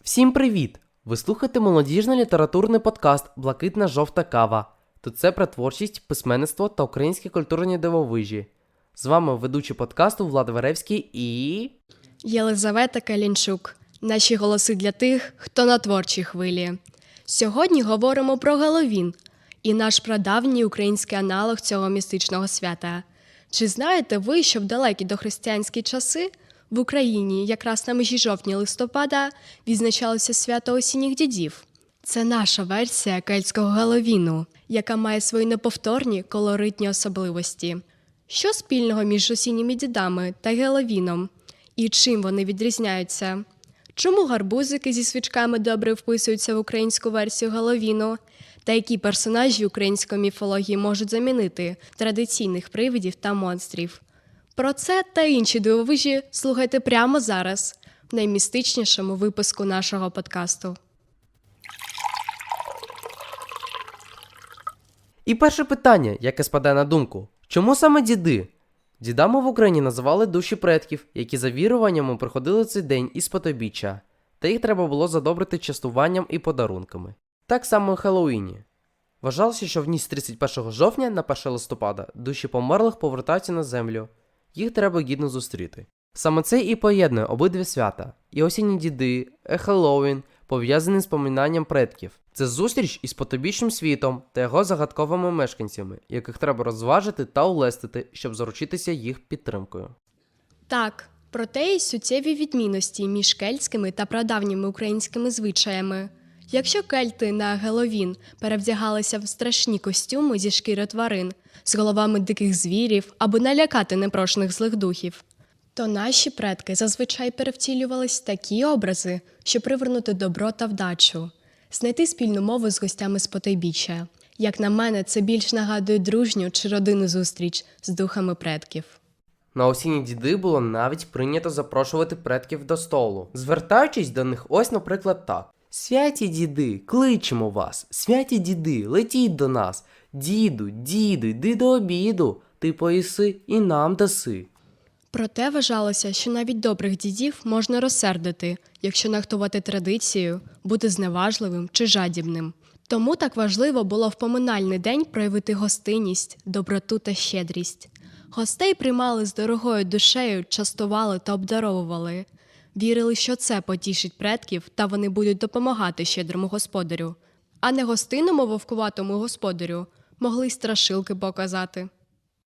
Всім привіт! Ви слухаєте молодіжний літературний подкаст Блакитна жовта кава. Тут це про творчість, письменництво та українські культурні дивовижі. З вами ведучий подкасту Влад Веревський і. Єлизавета Калінчук. Наші голоси для тих, хто на творчій хвилі. Сьогодні говоримо про Галовін і наш прадавній український аналог цього містичного свята. Чи знаєте ви, що в далекі дохристиянські часи в Україні, якраз на межі жовтня-листопада, відзначалося свято осінніх дідів? Це наша версія кельтського Галовіну, яка має свої неповторні колоритні особливості. Що спільного між осінніми дідами та Геловіном? І чим вони відрізняються? Чому гарбузики зі свічками добре вписуються в українську версію Галовіну? Та які персонажі української міфології можуть замінити традиційних привидів та монстрів? Про це та інші дивовижі слухайте прямо зараз, в наймістичнішому випуску нашого подкасту. І перше питання, яке спадає на думку: чому саме діди? Дідами в Україні називали душі предків, які за віруваннями приходили цей день із потобіччя, та їх треба було задобрити частуванням і подарунками. Так само і Хеллоуіні. Вважалося, що в ніч з 31 жовтня на 1 листопада душі померлих повертаються на землю. Їх треба гідно зустріти. Саме це і поєднує обидві свята. І осінні діди, і Хеллоуін пов'язані з поминанням предків. Це зустріч із потобічним світом та його загадковими мешканцями, яких треба розважити та улестити, щоб заручитися їх підтримкою. Так, проте й суттєві відмінності між кельтськими та прадавніми українськими звичаями. Якщо кельти на Геловін перевдягалися в страшні костюми зі шкіри тварин з головами диких звірів або налякати непрошених злих духів, то наші предки зазвичай перевтілювались такі образи, щоб привернути добро та вдачу, знайти спільну мову з гостями з потайбіччя. Як на мене, це більш нагадує дружню чи родинну зустріч з духами предків. На осінні діди було навіть прийнято запрошувати предків до столу, звертаючись до них ось, наприклад, так: Святі діди, кличемо вас, святі діди, летіть до нас. Діду, діду, йди до обіду, ти поїси і нам даси. Проте вважалося, що навіть добрих дідів можна розсердити, якщо нахтувати традицію, бути зневажливим чи жадібним. Тому так важливо було в поминальний день проявити гостинність, доброту та щедрість. Гостей приймали з дорогою душею, частували та обдаровували. Вірили, що це потішить предків, та вони будуть допомагати щедрому господарю. А не гостинному вовкуватому господарю могли й страшилки показати.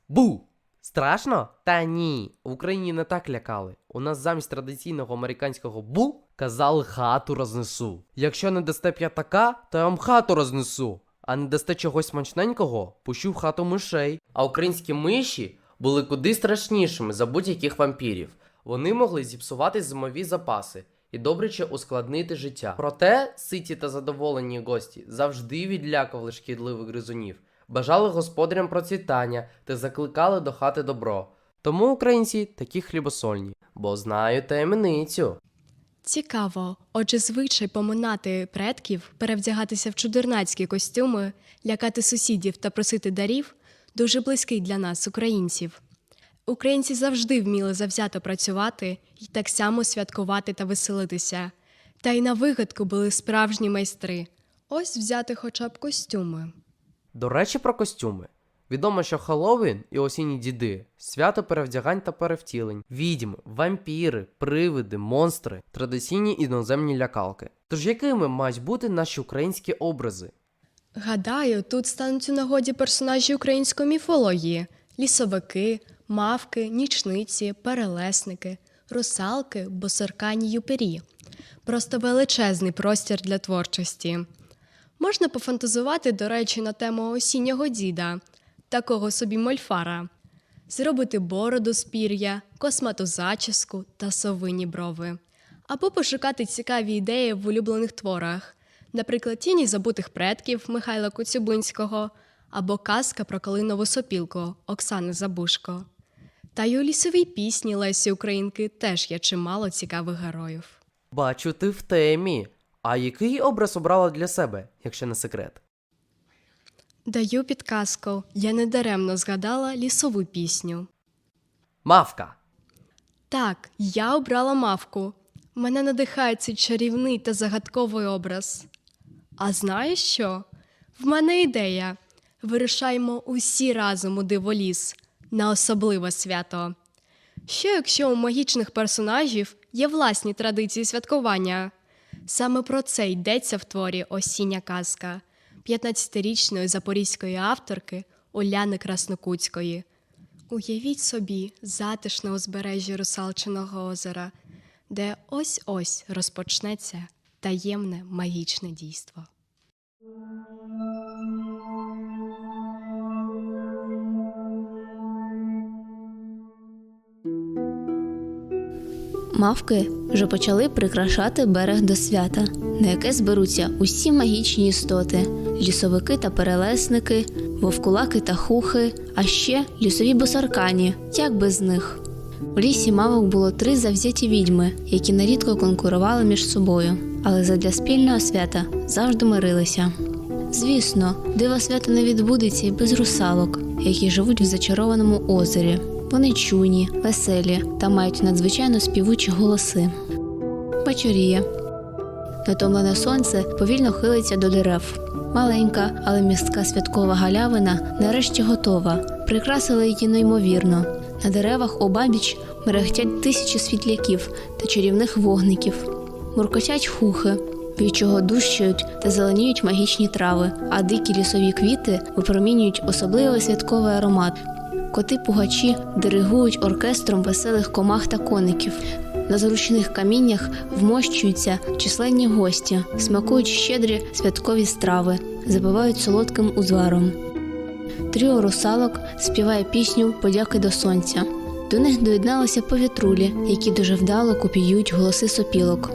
Бу! Страшно? Та ні. В Україні не так лякали. У нас замість традиційного американського бу казали хату рознесу. Якщо не дасте п'ятака, то я вам хату рознесу. А не дасте чогось смачненького, пущу в хату мишей. А українські миші були куди страшнішими за будь-яких вампірів. Вони могли зіпсувати зимові запаси і добряче ускладнити життя. Проте ситі та задоволені гості завжди відлякували шкідливих гризунів, бажали господарям процвітання та закликали до хати добро. Тому українці такі хлібосольні, бо знають таємницю. Цікаво. Отже, звичай поминати предків, перевдягатися в чудернацькі костюми, лякати сусідів та просити дарів дуже близький для нас, українців. Українці завжди вміли завзято працювати і так само святкувати та веселитися. Та й на вигадку були справжні майстри. Ось взяти хоча б костюми. До речі, про костюми. Відомо, що Хеллоуін і осінні діди свято перевдягань та перевтілень, відьми, вампіри, привиди, монстри, традиційні іноземні лякалки. Тож якими мають бути наші українські образи? Гадаю, тут стануть у нагоді персонажі української міфології: лісовики, мавки, нічниці, перелесники, русалки, босаркані юпері. Просто величезний простір для творчості. Можна пофантазувати, до речі, на тему осіннього діда, такого собі мольфара, зробити бороду з пір'я, космату зачіску та совині брови. Або пошукати цікаві ідеї в улюблених творах, наприклад, тіні забутих предків Михайла Коцюбинського або казка про калинову сопілку Оксани Забушко. Та й у лісовій пісні Лесі Українки теж є чимало цікавих героїв. Бачу, ти в темі. А який образ обрала для себе, якщо не секрет? Даю підказку, я недаремно згадала лісову пісню. Мавка. Так, я обрала мавку. Мене надихає цей чарівний та загадковий образ. А знаєш що? В мене ідея. Вирушаємо усі разом у диволіс на особливе свято. Що якщо у магічних персонажів є власні традиції святкування? Саме про це йдеться в творі Осіння казка 15-річної запорізької авторки Уляни Краснокутської. Уявіть собі затишне узбережжя Русалчиного озера, де ось-ось розпочнеться таємне магічне дійство. Мавки вже почали прикрашати берег до свята, на яке зберуться усі магічні істоти: лісовики та перелесники, вовкулаки та хухи, а ще лісові босаркані, як без них. У лісі мавок було три завзяті відьми, які нерідко конкурували між собою, але задля спільного свята завжди мирилися. Звісно, диво свято не відбудеться і без русалок, які живуть в зачарованому озері. Вони чуйні, веселі та мають надзвичайно співучі голоси. Вечоріє. Натомлене сонце повільно хилиться до дерев. Маленька, але містка святкова галявина нарешті готова. Прикрасили її неймовірно. На деревах обабіч мерехтять тисячі світляків та чарівних вогників. Муркотять хухи, від чого дущають та зеленіють магічні трави, а дикі лісові квіти випромінюють особливий святковий аромат. Коти-пугачі диригують оркестром веселих комах та коників. На зручних каміннях вмощуються численні гості, смакують щедрі святкові страви, запивають солодким узваром. Тріо русалок співає пісню Подяки до сонця. До них доєдналися повітрулі, які дуже вдало копіюють голоси сопілок.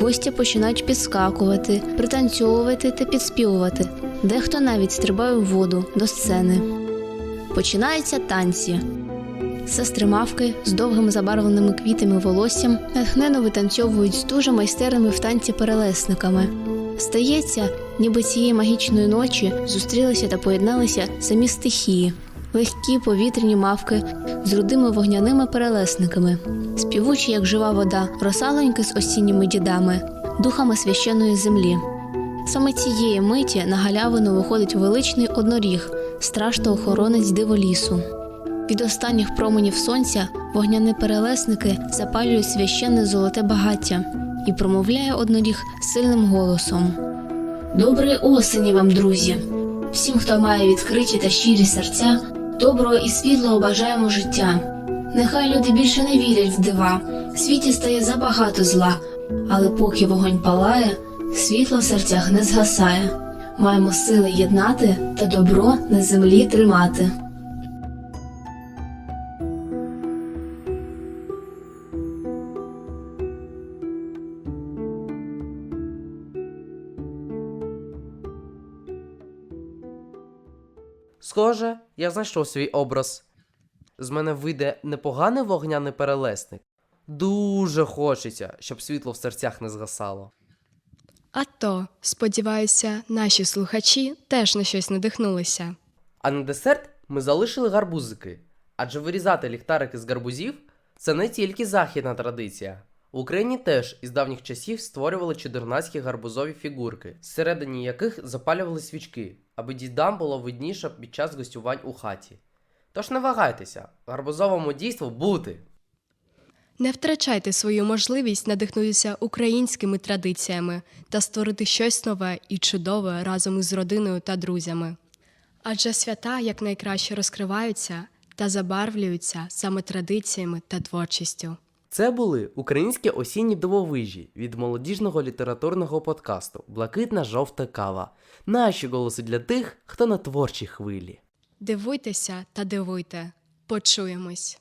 Гості починають підскакувати, пританцьовувати та підспівувати. Дехто навіть стрибає в воду до сцени. Починаються танці. Сестри мавки з довгим забарвленими квітами волоссям натхненно витанцьовують з дуже майстерними в танці перелесниками. Стається, ніби цієї магічної ночі зустрілися та поєдналися самі стихії, легкі повітряні мавки з рудими вогняними перелесниками, співучі, як жива вода, росалоньки з осінніми дідами, духами священної землі. Саме цієї миті на галявину виходить величний одноріг, страшно охоронець диволісу. Від останніх променів сонця вогняні перелесники запалюють священне золоте багаття і промовляє одноріг сильним голосом. Доброї осені вам, друзі! Всім, хто має відкриті та щирі серця, доброго і світлого бажаємо життя. Нехай люди більше не вірять в дива, в світі стає забагато зла, але поки вогонь палає, світло в серцях не згасає. Маємо сили єднати та добро на землі тримати. Схоже, я знайшов свій образ. З мене вийде непоганий вогняний перелесник. Дуже хочеться, щоб світло в серцях не згасало. А то, сподіваюся, наші слухачі теж на щось надихнулися. А на десерт ми залишили гарбузики. Адже вирізати ліхтарики з гарбузів це не тільки західна традиція. В Україні теж із давніх часів створювали чудернацькі гарбузові фігурки, всередині яких запалювали свічки, аби дідам було видніше під час гостювань у хаті. Тож не вагайтеся, гарбузовому дійству бути! Не втрачайте свою можливість надихнутися українськими традиціями та створити щось нове і чудове разом із родиною та друзями. Адже свята якнайкраще розкриваються та забарвлюються саме традиціями та творчістю. Це були українські осінні дивовижі від молодіжного літературного подкасту Блакитна жовта кава. Наші голоси для тих, хто на творчій хвилі. Дивуйтеся та дивуйте. Почуємось.